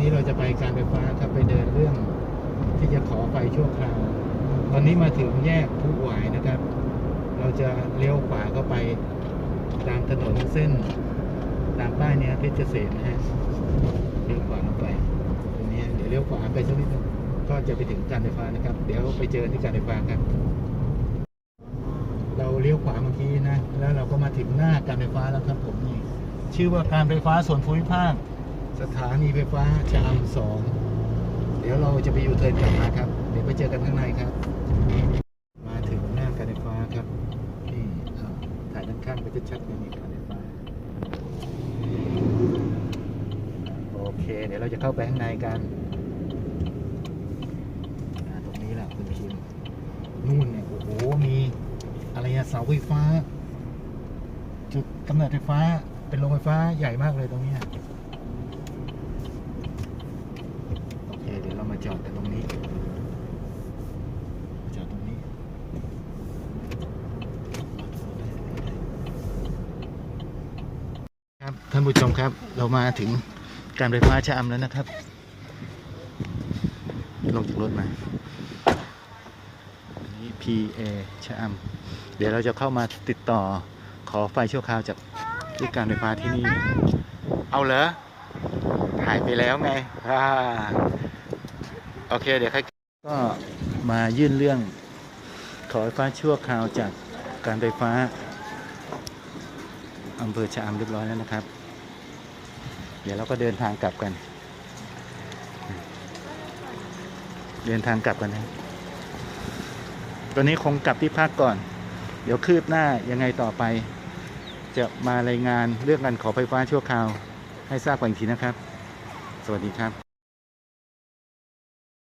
นี้เราจะไปการไฟฟ้าครับไปเดินเรื่องที่จะขอไฟชั่วคราว ตอนนี้มาถึงแยกผู้หวายนะครับ เราจะเลี้ยวขวาเข้าไปตามถนนเส้น ตามป้ายเนี้ยเพชรเกษมนะฮะเลี้ยวขวาไปตรงนี้เดี๋ยวเลี้ยวขวาไปสักนิดนึงก็จะไปถึงการไฟฟ้านะครับ เดี๋ยวไปเจอที่การไฟฟ้าครับ เราเลี้ยวขวาเมื่อกี้นะ แล้วเราก็มาถึงหน้าการไฟฟ้าแล้วครับผมนี่ชื่อว่าการไฟฟ้าส่วนภูมิภาค สถานีไฟฟ้าชะอำสอง เดี๋ยวเราจะไปอยู่เทิร์นกลับมาครับ เดี๋ยวไปเจอกันข้างในครับ มาถึงหน้าการไฟฟ้าครับนี่ถ่ายด้านข้างก็จะชัดเลยนี่การไฟฟ้า โอเค เดี๋ยวเราจะเข้าไปข้างในกันตรงนี้แหละคุณคิมนู่นเนี่ยโอ้โหมีอะไรอะเสาไฟฟ้า จุดกำเนิดไฟฟ้าเป็นโรงไฟฟ้าใหญ่มากเลยตรงนี้ยโอเค เดี๋ยวเรามาจอดกันตรงนี้ จอดตรงนี้ ครับ ท่านผู้ชมครับ เรามาถึงการไฟฟ้าชะอำแล้วนะครับ ลงจากรถมาอันนี้ PA ชะอำเดี๋ยวเราจะเข้ามาติดต่อขอไฟชั่วคราวจากที่การไฟฟ้าที่นี่ เอาเหรอถ่ายไปแล้วไงอ่าโอเค เดี๋ยวใครก็มายื่นเรื่องขอไฟฟ้าชั่วคราวจากการไฟฟ้าอำเภอชะอำเรียบร้อยแล้วนะครับ เดี๋ยวเราก็เดินทางกลับกัน เดินทางกลับกันนะตอนนี้คงกลับที่พักก่อน เดี๋ยวคืบหน้ายังไงต่อไป จะมารายงานเรื่องการขอไฟฟ้าชั่วคราว ให้ทราบกันอีกทีนะครับ สวัสดีครับ